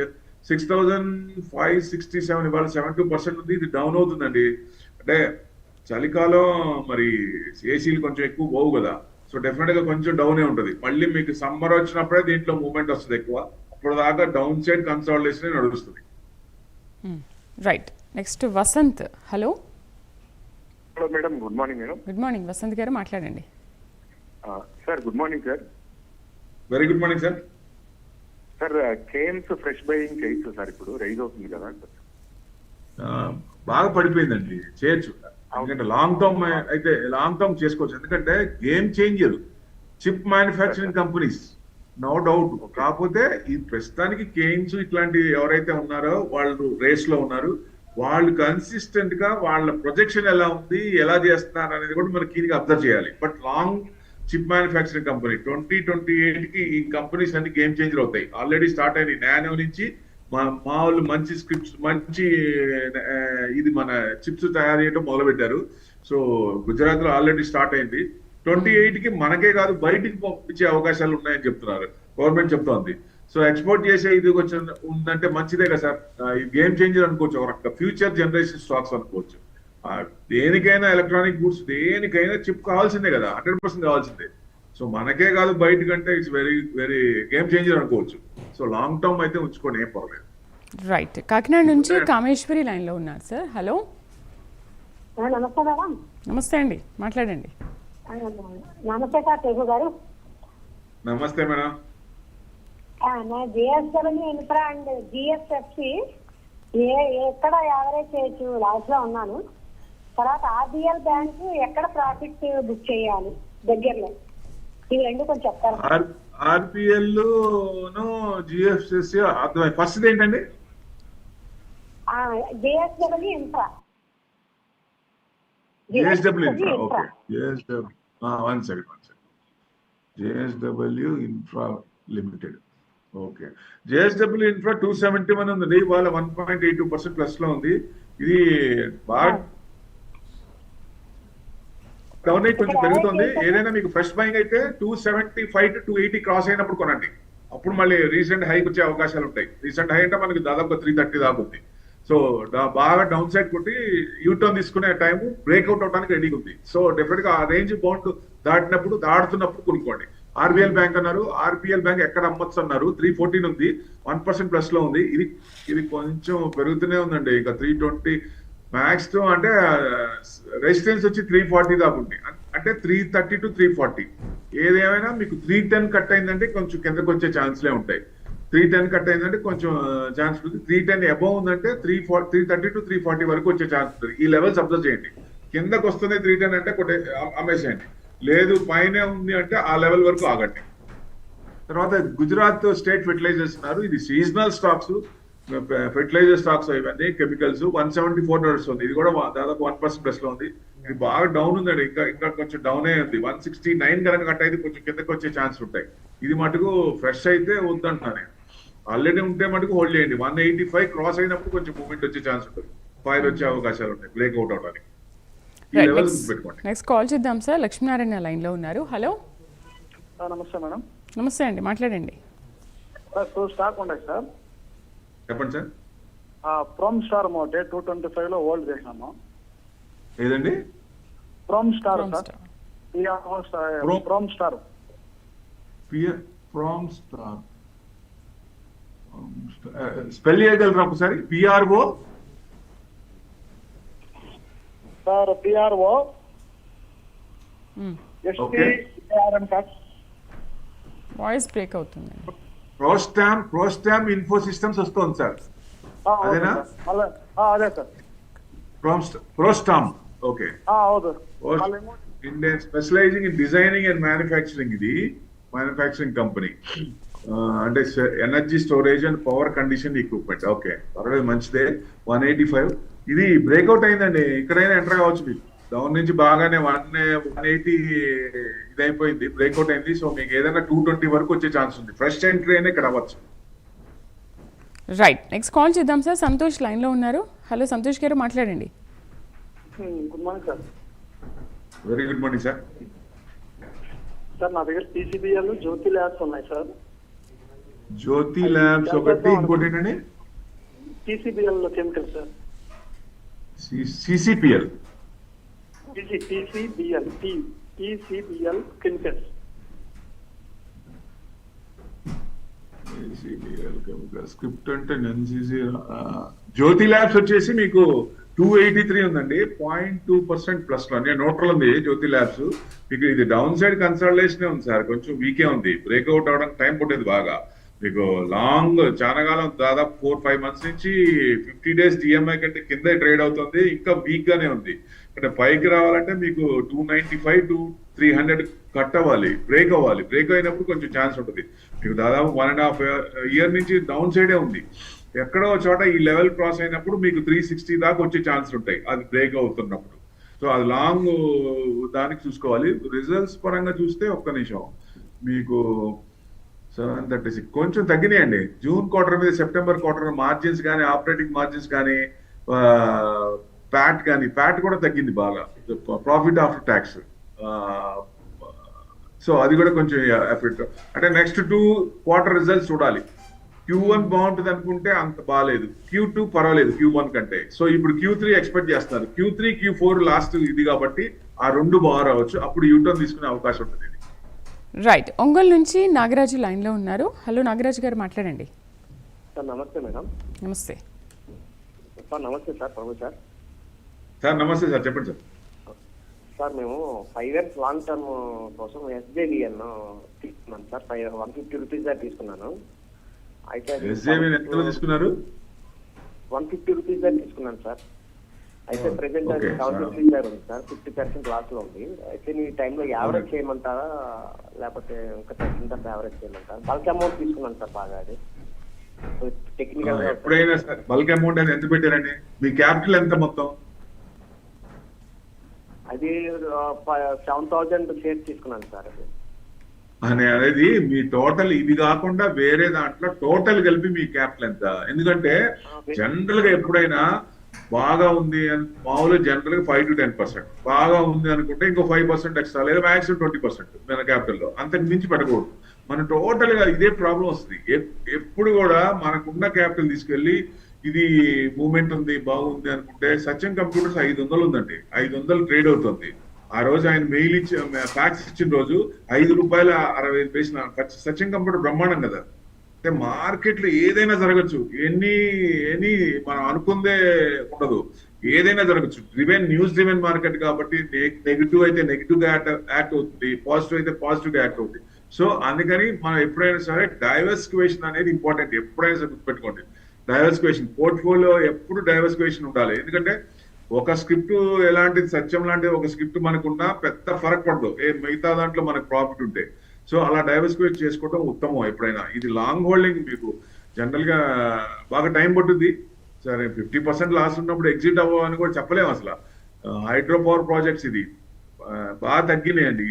Speaker 2: six thousand five sixty seven ఇవాళ సెవెన్ టూ పర్సెంట్ ఉంది. ఇది డౌన్ అవుతుందండి. అంటే చలికాలం మరి ఏసీలు కొంచెం ఎక్కువ పోవు కదా. సో డెఫినెట్గా కొంచెం డౌనే ఉంటుంది. మళ్ళీ మీకు సమ్మర్ వచ్చినప్పుడే దీంట్లో మూవ్మెంట్ వస్తుంది ఎక్కువ. అప్పుడు దాకా డౌన్ సైడ్ కన్సాలిడేషన్ నడుస్తుంది.
Speaker 1: Right next Vasanth. Hello
Speaker 9: hello madam good morning madam
Speaker 1: good morning Vasanth గారు మాట్లాడండి.
Speaker 9: Sir good morning sir
Speaker 2: very good morning sir
Speaker 9: sir Kaynes fresh buying చేయొచ్చు సార్ ఇప్పుడు రైజ్ అవుతుంది కదా
Speaker 2: బాగా పడిపోయిందండి. చేయొచ్చు. ఎందుకంటే లాంగ్ టర్మ్ అయితే లాంగ్ టర్మ్ చేసుకోవచ్చు. ఎందుకంటే game changer chip manufacturing companies no doubt కాకపోతే ఈ ప్రస్తుతానికి కేన్స్ ఇట్లాంటి ఎవరైతే ఉన్నారో వాళ్ళు రేస్లో ఉన్నారు వాళ్ళు కన్సిస్టెంట్గా వాళ్ళ ప్రొజెక్షన్ ఎలా ఉంది ఎలా చేస్తున్నారు అనేది కూడా మనం కీన్ అబ్జర్వ్ చేయాలి. But long chip manufacturing company twenty twenty ఎయిట్కి ఈ కంపెనీస్ అన్ని గేమ్ చేంజర్ అవుతాయి. ఆల్రెడీ స్టార్ట్ అయినాయి. నానో నుంచి మా మా వాళ్ళు మంచి స్క్రిప్ట్స్ మంచి ఇది మన చిప్స్ తయారు చేయడం మొదలుపెట్టారు. సో గుజరాత్లో ఆల్రెడీ స్టార్ట్ అయింది. ట్వంటీ ఎయిట్కి మనకే కాదు బయటికి పంపించే అవకాశాలు ఉన్నాయని చెప్తున్నారు. గవర్నమెంట్ చెప్తోంది. సో ఎక్స్పోర్ట్ చేసే ఇది కొంచెం ఉందంటే మంచిదే కదా సార్. గేమ్ చేంజర్ అనుకోవచ్చు. ఒక ఫ్యూచర్ జనరేషన్ స్టాక్స్ అనుకోవచ్చు. దేనికైనా ఎలక్ట్రానిక్ గూడ్స్ దేనికైనా చిప్ కావాల్సిందే కదా హండ్రెడ్ పర్సెంట్ కావాల్సిందే. సో మనకే కాదు బయట కంటే it's very very game changer అనుకోవచ్చు. సో లాంగ్ టర్మ్ అయితే ఉంచుకోండి ఏం పర్లేదు
Speaker 1: రైట్ కాకినాడ నుంచి కామేశ్వరి లైన్లో ఉన్నారు సార్ హలో
Speaker 6: నమస్తే మేడం.
Speaker 1: నమస్తే అండి. మాట్లాడండి.
Speaker 6: నమస్తే సార్ తెలుగు గారు.
Speaker 2: నమస్తే మేడం.
Speaker 6: ఆ, నా జిఎస్డబ్ల్యూ ఇన్ఫ్రా అండ్ జిఎస్ఎఫ్సి ఏ ఎక్కడ యావరేజ్ చేయొచ్చు? లాస్లో ఉన్నాను. తర్వాత ఆర్బిఎల్ బ్యాంక్ ఎక్కడ ప్రాఫిట్ బుక్ చేయాలి దగ్గరలో? ఇవి రెండు కొంచెం చెప్తారా?
Speaker 2: ఆర్పిఎల్ను జిఎఫ్సిసి ఫస్ట్ ఏంటండి?
Speaker 6: GSW infra.
Speaker 2: JSW infra okay. JSW one second one second. JSW infra limited. Okay. JSW infra two seventy one ఉంది. ఇవాళ one point eight two percent ప్లస్లో ఉంది. ఇది బాగా డౌన్ కొంచెం పెరుగుతుంది. ఏదైనా మీకు ఫ్రెష్ బయింగ్ అయితే two seventy five to two eighty cross అయినప్పుడు కొనండి. అప్పుడు మళ్ళీ రీసెంట్ హైకి వచ్చే అవకాశాలు ఉంటాయి. రీసెంట్ హై అంటే మనకి దాదాపు త్రీ థర్టీ దాకా ఉంది. సో బాగా డౌన్ సైడ్ కొట్టి యూటర్న్ తీసుకునే టైం బ్రేక్అవుట్ అవడానికి రెడీగా ఉంది. సో డెఫినెట్గా ఆ రేంజ్ బౌండ్ దాటినప్పుడు దాటుతున్నప్పుడు కొనుక్కోండి. ఆర్బిఎల్ బ్యాంక్ అన్నారు. ఆర్బిఎల్ బ్యాంక్ ఎక్కడ అమ్మొచ్చు అన్నారు. త్రీ ఫోర్టీన్ ఉంది. వన్ పర్సెంట్ ప్లస్లో ఉంది. ఇది ఇది కొంచెం పెరుగుతూనే ఉందండి. ఇక త్రీ ట్వంటీ మ్యాక్స్ అంటే రెసిస్టెన్స్ వచ్చి త్రీ ఫార్టీ దాకా ఉంది అంటే three thirty to three forty ఏదేమైనా మీకు త్రీ టెన్ కట్ అయిందంటే కొంచెం కిందకు వచ్చే ఛాన్స్లే ఉంటాయి. త్రీ టెన్ కట్ అయిందంటే కొంచెం ఛాన్స్ ఉంటుంది. త్రీ టెన్ అబౌవ్ ఉందంటే three four three thirty to three forty వరకు వచ్చే ఛాన్స్ ఉంటుంది. ఈ లెవెల్స్ అబ్జర్వ్ చేయండి. కిందకు వస్తుంది త్రీ టెన్ అంటే కొట్టే అమ్మేసేయండి. లేదు పైన ఉంది అంటే ఆ లెవెల్ వరకు ఆగండి. తర్వాత గుజరాత్ స్టేట్ ఫెర్టిలైజర్స్ ఉన్నారు ఇది సీజనల్ స్టాక్స్ ఫెర్టిలైజర్ స్టాక్స్ ఇవన్నీ కెమికల్స్ వన్ సెవెంటీ ఫోర్ నడుస్తుంది ఇది కూడా దాదాపు వన్ పర్సెంట్ ప్లస్లో ఉంది. ఇది బాగా డౌన్ ఉందండి. ఇంకా ఇంకా కొంచెం డౌన్ ఉంది. వన్ సిక్స్టీ నైన్ కనుక కట్ అయితే కొంచెం కిందకి వచ్చే ఛాన్స్ ఉంటాయి. ఇది మటుకు ఫ్రెష్ అయితే వద్దంటున్నాను నేను. ఆల్రెడీ ఉంటే మటుకు హోల్డ్ చేయండి. వన్ ఎయిటీ ఫైవ్ క్రాస్ అయినప్పుడు కొంచెం మూమెంట్ వచ్చే ఛాన్స్ ఉంటుంది. ఫైర్ వచ్చే అవకాశాలు ఉంటాయి. బ్రేక్అవుట్ అవడానికి. ఈ
Speaker 1: రైట్
Speaker 2: లెవెల్స్
Speaker 1: నెక్స్ట్ కాల్ చేద్దాం సార్ లక్ష్మీనారాయణ లైన్లో ఉన్నారు. హలో
Speaker 4: నమస్తే మేడం.
Speaker 1: నమస్తే అండి. మాట్లాడండి.
Speaker 4: సార్ టూ స్టాక్ ఉన్నాయి సార్
Speaker 2: చెప్పండి సార్.
Speaker 4: ప్రోమ్ స్టార్ మోటే టూ ట్వంటీ ఫైవ్లో హోల్డ్ చేసినాము.
Speaker 2: ఏదండి?
Speaker 4: Prom star sir. Prom star
Speaker 2: pier from star. Spell చేయగలరా ఒకసారి? PRO
Speaker 4: sir PRO
Speaker 1: voice break అవుతుందండి.
Speaker 2: ప్రోస్టామ్ ప్రోస్టామ్ ఇన్ఫో సిస్టమ్స్ వస్తుంది సార్. అదేనా?
Speaker 4: అదే sir.
Speaker 2: Prostarm okay. Indian specialising in designing and manufacturing ఇది మ్యానుఫ్యాక్చరింగ్ కంపెనీ. అంటే energy storage and power condition equipment okay. పర్వాలేదు మంచిదే. One eighty five. ఇది బ్రేక్అవుట్ అయిందండి. ఇక్కడైనా ఎంటర్ కావచ్చు మీకు డౌన్ నుంచి బాగానే వన్ వన్ ఎయిటీ ఇది అయిపోయింది బ్రేక్అవుట్ అయింది. సో మీకు ఏదైనా టూ ట్వంటీ వరకు వచ్చే ఛాన్స్ ఉంది. ఫ్రెష్ ఎంట్రీ అయినా ఇక్కడ అవ్వచ్చు.
Speaker 1: రైట్ నెక్స్ట్ కాల్ చేద్దాం సార్ సంతోష్ లైన్లో ఉన్నారు. హలో సంతోష్ గారు మాట్లాడండి.
Speaker 4: Good morning sir
Speaker 2: very good morning sir
Speaker 4: sir నా దగ్గర పీసీబీఎల్ జ్యోతి ల్యాబ్స్ ఉన్నాయి సార్
Speaker 2: జ్యోతి ల్యాబ్స్ ఒకటి ఇంకోటి ఏంటండి?
Speaker 4: పీసీబీఎల్ కెమికల్ సార్
Speaker 2: సిసిపిఎల్
Speaker 4: ఇది PCBL T PCBL chemicals
Speaker 2: script అంటే ఎన్సీసీ జ్యోతి ల్యాబ్స్ వచ్చేసి మీకు టూ ఎయిటీ త్రీ ఉందండి పాయింట్ టూ పర్సెంట్ ప్లస్లో. నేను నోట్లో ఉంది జ్యోతి ల్యాబ్స్ మీకు ఇది డౌన్ సైడ్ కన్సల్టేషన్ ఉంది సార్. కొంచెం వీకే ఉంది. బ్రేక్అవుట్ అవడానికి టైం పట్టేది బాగా. మీకు లాంగ్ చాలా కాలం దాదాపు ఫోర్ ఫైవ్ మంత్స్ నుంచి ఫిఫ్టీ డేస్ డిఎంఐ కంటే కింద ట్రేడ్ అవుతుంది. ఇంకా వీక్ గానే ఉంది. అంటే పైకి రావాలంటే మీకు two ninety five to three hundred cut అవ్వాలి బ్రేక్ అవ్వాలి. బ్రేక్ అయినప్పుడు కొంచెం ఛాన్స్ ఉంటుంది. మీకు దాదాపు వన్ అండ్ హాఫ్ ఇయర్ నుంచి డౌన్ సైడే ఉంది. ఎక్కడో చోట ఈ లెవెల్ క్రాస్ అయినప్పుడు మీకు త్రీ సిక్స్టీ దాకా వచ్చే ఛాన్స్ ఉంటాయి అది బ్రేక్ అవుతున్నప్పుడు. సో అది లాంగ్ దానికి చూసుకోవాలి. రిజల్ట్స్ పరంగా చూస్తే ఒక్క నిమిషం. మీకు సెవెన్ థర్టీ సిక్స్ కొంచెం తగ్గినాయండి. జూన్ క్వార్టర్ మీద సెప్టెంబర్ క్వార్టర్ మార్జిన్స్ కానీ ఆపరేటింగ్ మార్జిన్స్ కానీ ప్యాట్ కానీ ప్యాట్ కూడా తగ్గింది బాగా. ప్రాఫిట్ ఆఫ్టర్ ట్యాక్స్ సో అది కూడా కొంచెం ఎఫెక్ట్ అంటే నెక్స్ట్ టూ క్వార్టర్ రిజల్ట్స్ చూడాలి. క్యూ వన్ బాగుంటుంది అనుకుంటే అంత బాగాలేదు క్యూ టూ పర్వాలేదు క్యూ వన్ కంటే. సో ఇప్పుడు క్యూ త్రీ ఎక్స్పెక్ట్ చేస్తున్నారు. Q three Q four last ఇది కాబట్టి ఆ రెండు బాగా రావచ్చు. అప్పుడు యూటర్న్ తీసుకునే అవకాశం ఉంటుంది ఇది.
Speaker 1: రైట్ ఒంగోలు నుంచి నాగరాజు లైన్లో ఉన్నారు. హలో నాగరాజు గారు మాట్లాడండి.
Speaker 3: సార్ నమస్తే మేడం.
Speaker 1: నమస్తే.
Speaker 3: సార్ నమస్తే సార్ ప్రభు సార్.
Speaker 2: సార్ నమస్తే సార్ చెప్పండి సార్.
Speaker 3: సార్ మేము ఫైవ్ ఇయర్స్ లాంగ్ టర్మ్ కోసం ఎస్జేవిఎన్ తీసుకున్నాను sir. Five one fifty rupees దాకా తీసుకున్నాను. అయితే
Speaker 2: ఎస్జేబీ ఎంత తీసుకున్నారు?
Speaker 3: వన్ ఫిఫ్టీ రూపీస్ దాకా తీసుకున్నాను సార్. అయితే
Speaker 2: Oh,
Speaker 3: ప్రెసెంట్ అది
Speaker 2: okay,
Speaker 3: సెవెన్. ఫిఫ్టీ దాకా ఉంది సార్. ఫిఫ్టీ పర్సెంట్ లాస్లో ఉంది. అయితే ఈ టైంలో యావరేజ్ చేయమంటారా? లేకపోతే ఇంకా తగ్గిన తర్వాత యావరేజ్ చేయమంటారా? బల్క్ అమౌంట్ తీసుకున్నాను సార్ బాగా అది. టెక్నికల్
Speaker 2: ఎప్పుడైనా సార్ బల్క్ అమౌంట్ అని ఎంత పెట్టారండి? మీ క్యాపిటల్ ఎంత మొత్తం?
Speaker 3: అది సెవెన్ థౌజండ్ షేర్స్ తీసుకున్నాను సార్ అది.
Speaker 2: అని అనేది మీ టోటల్ ఇది కాకుండా వేరే దాంట్లో టోటల్ కలిపి మీ క్యాపిటల్ ఎంత ఎందుకంటే జనరల్గా ఎప్పుడైనా బాగా ఉంది అని మామూలుగా జనరల్గా ఫైవ్ టు టెన్ పర్సెంట్ బాగా ఉంది అనుకుంటే ఇంకో ఫైవ్ పర్సెంట్ ఎక్స్ట్రా లేదా మాక్సిమం ట్వంటీ పర్సెంట్ మన క్యాపిటల్లో. అంతకు మించి పెట్టకూడదు. మన టోటల్గా ఇదే ప్రాబ్లం వస్తుంది. ఎప్- ఎప్పుడు కూడా మనకున్న క్యాపిటల్ తీసుకెళ్ళి ఇది మూమెంట్ ఉంది బాగుంది అనుకుంటే సత్యం కంప్యూటర్స్ ఐదు వందలు ఉందండి. ఐదు వందలు ట్రేడ్ అవుతుంది. ఆ రోజు ఆయన మెయిల్ ఇచ్చి ఫ్యాక్స్ ఇచ్చిన రోజు ఐదు రూపాయల అరవై ఐదు పైసలు కంప్యూటర్ బ్రహ్మాండం కదా. అంటే మార్కెట్లో ఏదైనా జరగచ్చు. ఎన్ని ఎనీ మనం అనుకుందే ఉండదు. ఏదైనా జరగచ్చు. డ్రివెన్ న్యూస్ డ్రివెన్ మార్కెట్ కాబట్టి నెగిటివ్ అయితే నెగిటివ్గా యాక్ట్ అవుతుంది. పాజిటివ్ అయితే పాజిటివ్గా యాక్ట్ అవుతుంది. సో అందుకని మనం ఎప్పుడైనా సరే డైవర్సిఫికేషన్ అనేది ఇంపార్టెంట్. ఎప్పుడైనా సరే గుర్తుపెట్టుకోండి. డైవర్సిఫికేషన్. పోర్ట్ఫోలియో ఎప్పుడు డైవర్సిఫికేషన్ ఉండాలి. ఎందుకంటే ఒక స్క్రిప్ట్ ఎలాంటిది సత్యం లాంటిది ఒక స్క్రిప్ట్ మనకున్నా పెద్ద ఫరక్ పడదు. ఏ మిగతా దాంట్లో మనకు ప్రాఫిట్ ఉంటే. సో అలా డైవర్సిఫికేట్ చేసుకోవడం ఉత్తమం ఎప్పుడైనా. ఇది లాంగ్ హోల్డింగ్ మీకు జనరల్గా బాగా టైం పట్టుద్ది. సరే ఫిఫ్టీ పర్సెంట్ లాస్ ఉన్నప్పుడు ఎగ్జిట్ అవ్వని కూడా చెప్పలేము అసలు. హైడ్రో పవర్ ప్రాజెక్ట్స్ ఇది. బాగా తగ్గినాయండి.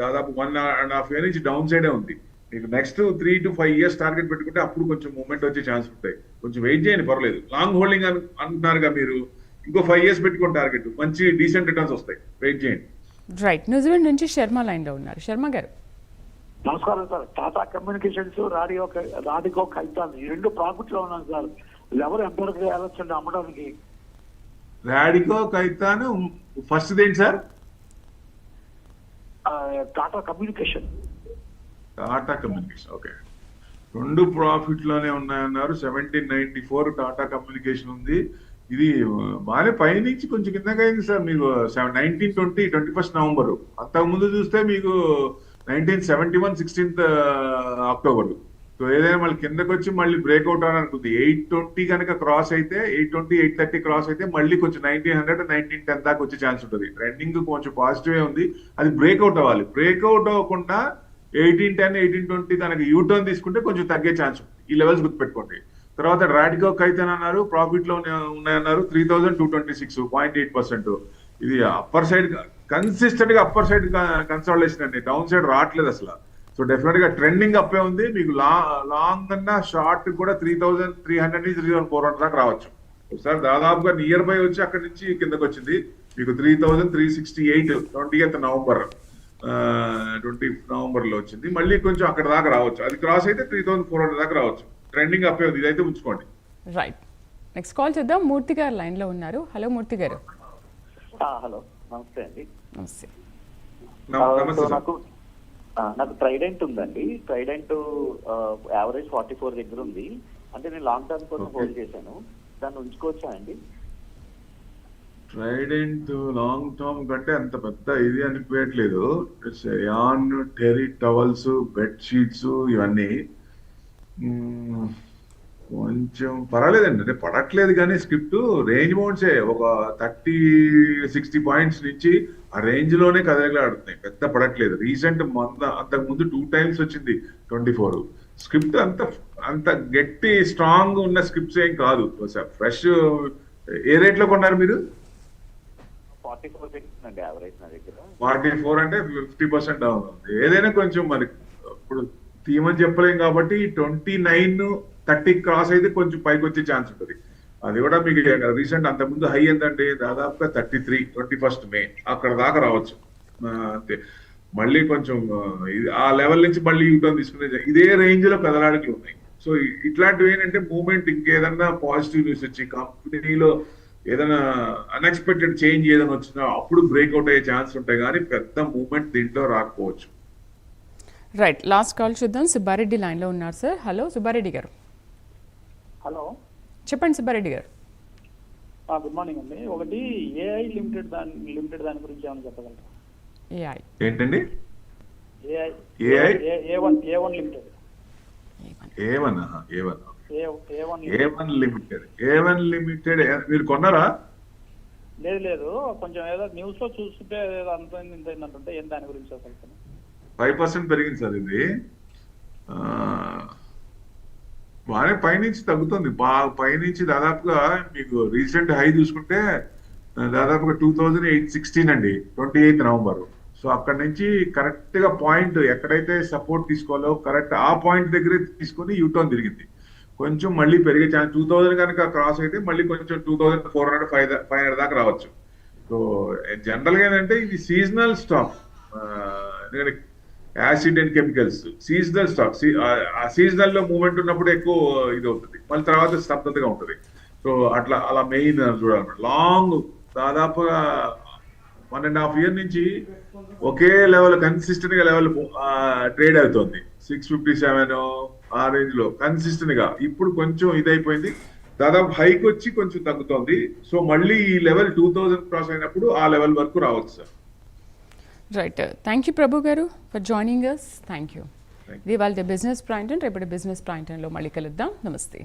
Speaker 2: దాదాపు వన్ అండ్ హాఫ్ ఇయర్ నుంచి డౌన్ సైడే ఉంది. మీకు next three to five years target పెట్టుకుంటే అప్పుడు కొంచెం మూమెంట్ వచ్చే ఛాన్స్ ఉంటాయి. కొంచెం వెయిట్ చేయండి పర్లేదు లాంగ్ హోల్డింగ్ అని అంటున్నారుగా మీరు. ఇంకో ఫైవ్ ఇయర్స్ పెట్టుకోండి టార్గెట్ మంచి డీసెంట్ రిటర్న్స్ వస్తాయి. వెయిట్ చేయండి.
Speaker 1: రైట్ న్యూజిలాండ్ నుంచి శర్మ లైన్లో ఉన్నారు. శర్మ గారు.
Speaker 4: నమస్కారం sir. Tata Communications radio Radico Khaitan ఈ రెండు ప్రాఫిట్లో ఉన్నాను సార్ ఎవరు ఎంతవరకు వెళ్ళొచ్చండి అమ్మడానికి.
Speaker 2: Radico Khaitan first దేంటి sir?
Speaker 4: Tata Communication.
Speaker 2: Tata Communication okay రెండు ప్రాఫిట్లోనే ఉన్నాయన్నారు. Seventeen ninety four Tata Communication ఉంది. ఇది బాగానే పైనుంచి కొంచెం కిందకి అయింది సార్ మీకు. Nineteen twenty twenty first November అంతకు ముందు చూస్తే మీకు nineteen seventy one sixteenth October so ఏదైనా మళ్ళీ కిందకి వచ్చి మళ్ళీ బ్రేక్అవుట్ అని అనుకుంది. ఎయిట్ ట్వంటీ కనుక క్రాస్ అయితే eight twenty eight thirty cross అయితే మళ్ళీ కొంచెం నైన్టీన్ హండ్రెడ్ నైన్టీన్ టెన్ దాకా వచ్చే ఛాన్స్ ఉంటుంది. ట్రెండింగ్ కొంచెం పాజిటివ్ ఉంది. అది బ్రేక్అవుట్ అవ్వాలి. బ్రేక్అవుట్ అవ్వకుండా ఎయిటీన్ టెన్ ఎయిటీన్ ట్వంటీ తనకి యూటర్న్ తీసుకుంటే కొంచెం తగ్గే ఛాన్స్ ఉంది. ఈ లెవెల్స్ గుర్తుపెట్టుకోండి. తర్వాత రాడికో కైతన్ అన్నారు ప్రాఫిట్లో ఉన్నాయన్నారు three thousand two twenty six point eight percent ఇది అప్పర్ సైడ్ కన్సిస్టెంట్గా అప్పర్ సైడ్ కన్సల్టేషన్ అండి. డౌన్ సైడ్ రావట్లేదు అసలు. సో డెఫినెట్గా ట్రెండింగ్ అప్పే ఉంది. మీకు లా లాంగ్ అన్నా షార్ట్ కూడా త్రీ థౌసండ్ త్రీ హండ్రెడ్ నుంచి త్రీ థౌసండ్ ఫోర్ హండ్రెడ్ దాకా రావచ్చు. సార్ దాదాపుగా నియర్ బై వచ్చి అక్కడి నుంచి కిందకి వచ్చింది మీకు three thousand three sixty eight twenty eighth November. Twenty నవంబర్లో వచ్చింది. మళ్ళీ కొంచెం అక్కడ దాకా రావచ్చు. అది క్రాస్ అయితే త్రీ థౌసండ్ ఫోర్ హండ్రెడ్ దాకా రావచ్చు. ట్రెండింగ్ అప్పే ఉంది ఇదైతే ఉంచుకోండి.
Speaker 1: రైట్ నెక్స్ట్ కాల్ చేద్దాం. మూర్తి గారు లైన్లో ఉన్నారు. హలో మూర్తి గారు.
Speaker 10: హలో. నమస్తే అండి.
Speaker 1: నమస్తే.
Speaker 10: నాకు నాకు ట్రైడెంట్ ఉందండి. ట్రైడెంట్ యావరేజ్ ఫార్టీ ఫోర్ దగ్గర ఉంది. అంటే నేను లాంగ్ టర్మ్ కోసం. హోల్డ్ చేశాను. దాన్ని ఉంచుకోవచ్చా అండి?
Speaker 2: ట్రైడెంట్ లాంగ్ టర్మ్ కంటే అంత పెద్ద ఇది అనిపించట్లేదు. An terry towels bed sheets ఇవన్నీ. Hmm, కొంచెం పర్వాలేదండి. అంటే పడట్లేదు కానీ స్క్రిప్ట్ రేంజ్ మౌంట్సే ఒక థర్టీ సిక్స్టీ పాయింట్స్ నుంచి ఆ రేంజ్లోనే కదలగలాడుతున్నాయి పెద్ద పడట్లేదు. రీసెంట్ మొన్న అంతకు ముందు టూ టైమ్స్ వచ్చింది ట్వంటీ ఫోర్ స్క్రిప్ట్ అంత అంత గట్టి స్ట్రాంగ్ ఉన్న స్క్రిప్ట్స్ ఏం కాదు. ఫ్రెష్ ఏ రేట్లో కొన్నారు మీరు?
Speaker 10: ఫార్టీ ఫోర్ అండి యావరేజ్ నా దగ్గర.
Speaker 2: ఫార్టీ ఫోర్ అంటే ఫిఫ్టీ పర్సెంట్ డౌన్ ఉంది. ఏదైనా కొంచెం మరి ఇప్పుడు తీయమని చెప్పలేం కాబట్టి ట్వంటీ నైన్ థర్టీ క్రాస్ అయితే కొంచెం పైకి వచ్చే ఛాన్స్ ఉంటుంది. అది కూడా మీకు రీసెంట్ అంత ముందు హై ఏంటంటే దాదాపుగా thirty three twenty first May అక్కడ దాకా రావచ్చు. అంతే. మళ్ళీ కొంచెం ఆ, ఇది- ఆ లెవెల్ నుంచి మళ్ళీ యూటర్న్ తీసుకునే ఇదే రేంజ్లో కదలాడికలు ఉన్నాయి. సో ఇట్లాంటివి ఏంటంటే మూమెంట్ ఇంకేదన్నా పాజిటివ్ న్యూస్ వచ్చి కంపెనీలో ఏదైనా అన్ఎక్స్పెక్టెడ్ చేంజ్ ఏదైనా వచ్చినా అప్పుడు బ్రేక్అవుట్ అయ్యే ఛాన్స్ ఉంటాయి కానీ పెద్ద మూమెంట్ దీంట్లో రాకపోవచ్చు.
Speaker 1: రైట్ లాస్ట్ కాల్ చూద్దాం. సుబ్బారెడ్డి లైన్లో ఉన్నారు సార్ హలో సుబ్బారెడ్డి గారు.
Speaker 11: హలో
Speaker 1: చెప్పండి సుబ్బారెడ్డి గారు.
Speaker 11: గుడ్ మార్నింగ్ అండి. ఒకటి ఏఐ లిమిటెడ్ దాని లిమిటెడ్ దాని గురించి ఏమైనా చెప్పగలరా?
Speaker 1: ఏఐ
Speaker 2: ఏంటండి?
Speaker 11: AI
Speaker 2: AI?
Speaker 11: A one A one limited
Speaker 2: A one A one
Speaker 11: A one
Speaker 2: limited? A one limited. మీరు కొన్నారా?
Speaker 11: లేదు లేదు. కొంచెం ఏదో న్యూస్లో చూస్తుంటే అంత ఇంత ఏం దాని గురించి అసలు?
Speaker 2: ఫైవ్ పర్సెంట్ పెరిగింది సార్ ఇది. బాగానే పైనుంచి తగ్గుతుంది. బాగా పైనుంచి దాదాపుగా మీకు రీసెంట్ హై చూసుకుంటే దాదాపుగా టూ థౌజండ్ ఎయిట్ సిక్స్టీన్ అండి ట్వంటీ ఎయిత్ నవంబర్. సో అక్కడ నుంచి కరెక్ట్గా పాయింట్ ఎక్కడైతే సపోర్ట్ తీసుకోవాలో కరెక్ట్ ఆ పాయింట్ దగ్గరే తీసుకొని యూటర్న్ తిరిగింది. కొంచెం మళ్ళీ పెరిగే ఛాన్స్ టూ థౌసండ్ కనుక క్రాస్ అయితే మళ్ళీ కొంచెం two thousand four hundred five five hundred దాకా రావచ్చు. సో జనరల్ eh, గా ఏంటంటే ఇది సీజనల్ స్టాక్ ఎందుకంటే acid and chemicals seasonal stock ఆ సీజనల్లో మూవ్మెంట్ ఉన్నప్పుడు ఎక్కువ ఇది అవుతుంది. మళ్ళీ తర్వాత స్తబ్దతగా ఉంటుంది. సో అట్లా అలా మెయిన్ చూడాలన్నమాట. లాంగ్ దాదాపుగా వన్ అండ్ హాఫ్ ఇయర్ నుంచి ఒకే లెవెల్ కన్సిస్టెంట్గా లెవెల్ ట్రేడ్ అవుతుంది. సిక్స్ ఫిఫ్టీ సెవెన్ ఆ రేంజ్లో కన్సిస్టెంట్గా ఇప్పుడు కొంచెం ఇదైపోయింది. దాదాపు హైక్ వచ్చి కొంచెం తగ్గుతోంది. సో మళ్ళీ ఈ లెవెల్ టూ థౌజండ్ క్రాస్ అయినప్పుడు ఆ లెవెల్ వరకు రావచ్చు sir.
Speaker 1: Right. Thank you Prabhu గారు for joining us thank you. ఇది వాళ్ళ బిజినెస్ ప్రాయింట్ రేపటి బిజినెస్ ప్రాయింట్లో మళ్ళీ కలుద్దాం. నమస్తే.